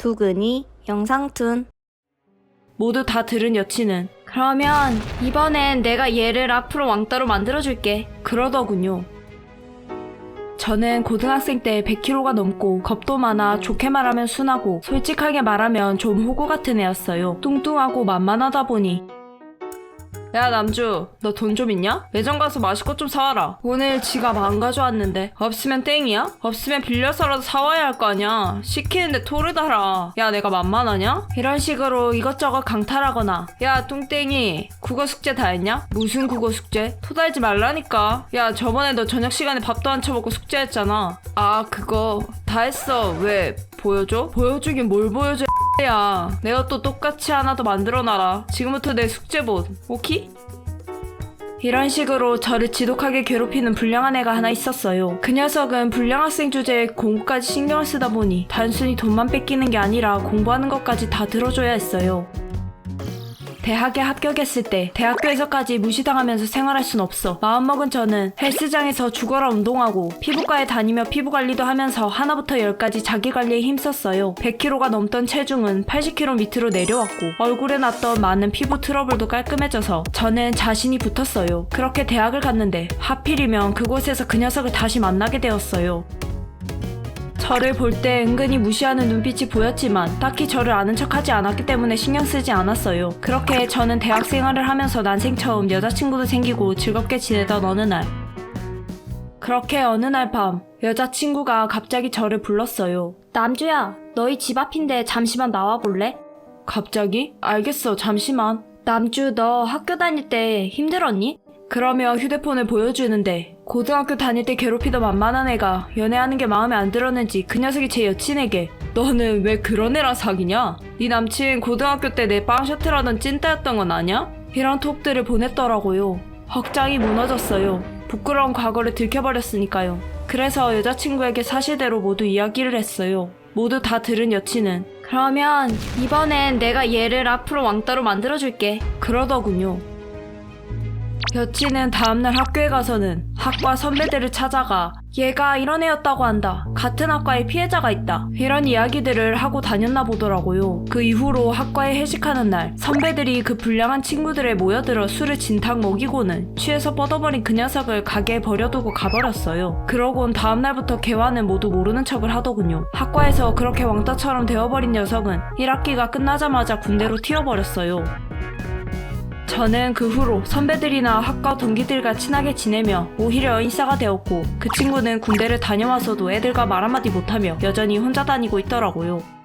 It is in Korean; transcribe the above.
두근이 영상툰 모두 다 들은 여친은 그러면 이번엔 내가 얘를 앞으로 왕따로 만들어줄게. 그러더군요. 저는 고등학생 때 100kg가 넘고 겁도 많아 좋게 말하면 순하고 솔직하게 말하면 좀 호구 같은 애였어요. 뚱뚱하고 만만하다 보니 야 남주 너 돈 좀 있냐? 매점 가서 것좀 사와라 오늘 지갑 안 가져왔는데 없으면 땡이야? 없으면 빌려서라도 사와야 할 거 아냐 시키는데 달아 야 내가 만만하냐? 이런 식으로 이것저것 강탈하거나 야 뚱땡이 국어 숙제 다 했냐? 무슨 국어 숙제? 토 달지 말라니까 야 저번에 너 저녁 시간에 밥도 안 쳐먹고 숙제했잖아 아 그거 다 했어 왜 보여줘? 보여주긴 뭘 보여줘 야, 내가 또 똑같이 하나 더 만들어놔라. 지금부터 내 숙제본. 오키? 이런 식으로 저를 지독하게 괴롭히는 불량한 애가 하나 있었어요. 그 녀석은 불량 학생 주제에 공부까지 신경을 쓰다 보니 단순히 돈만 뺏기는 게 아니라 공부하는 것까지 다 들어줘야 했어요. 대학에 합격했을 때 대학교에서까지 무시당하면서 생활할 순 없어. 마음먹은 저는 헬스장에서 죽어라 운동하고 피부과에 다니며 피부 관리도 하면서 하나부터 열까지 자기 관리에 힘썼어요. 100kg가 넘던 체중은 80kg 밑으로 내려왔고 얼굴에 났던 많은 피부 트러블도 깔끔해져서 저는 자신이 붙었어요. 그렇게 대학을 갔는데 하필이면 그곳에서 그 녀석을 다시 만나게 되었어요. 저를 볼 때 은근히 무시하는 눈빛이 보였지만 딱히 저를 아는 척하지 않았기 때문에 신경 쓰지 않았어요. 그렇게 저는 대학 생활을 하면서 난생 처음 여자친구도 생기고 즐겁게 지내던 어느 날. 그렇게 어느 날 밤 여자친구가 갑자기 저를 불렀어요. 남주야, 너희 집 앞인데 잠시만 나와 볼래? 갑자기? 알겠어, 잠시만. 남주, 너 학교 다닐 때 힘들었니? 그러며 휴대폰을 보여주는데 고등학교 다닐 때 괴롭히던 만만한 애가 연애하는 게 마음에 안 들었는지 그 녀석이 제 여친에게 너는 왜 그런 애랑 사귀냐? 네 남친 고등학교 때 내 빵 셔틀하던 찐따였던 건 아냐? 이런 톡들을 보냈더라고요. 확장이 무너졌어요. 부끄러운 과거를 들켜버렸으니까요. 그래서 여자친구에게 사실대로 모두 이야기를 했어요. 모두 다 들은 여친은 그러면 이번엔 내가 얘를 앞으로 왕따로 만들어줄게. 그러더군요. 여친은 다음날 학교에 가서는 학과 선배들을 찾아가 얘가 이런 애였다고 한다. 같은 학과에 피해자가 있다. 이런 이야기들을 하고 다녔나 보더라고요. 그 이후로 학과에 회식하는 날 선배들이 그 불량한 친구들에 모여들어 술을 진탕 먹이고는 취해서 뻗어버린 그 녀석을 가게에 버려두고 가버렸어요. 그러곤 다음날부터 개화는 모두 모르는 척을 하더군요. 학과에서 그렇게 왕따처럼 되어버린 녀석은 1학기가 끝나자마자 군대로 튀어버렸어요. 저는 그 후로 선배들이나 학과 동기들과 친하게 지내며 오히려 인싸가 되었고 그 친구는 군대를 다녀와서도 애들과 말 한마디 못하며 여전히 혼자 다니고 있더라고요.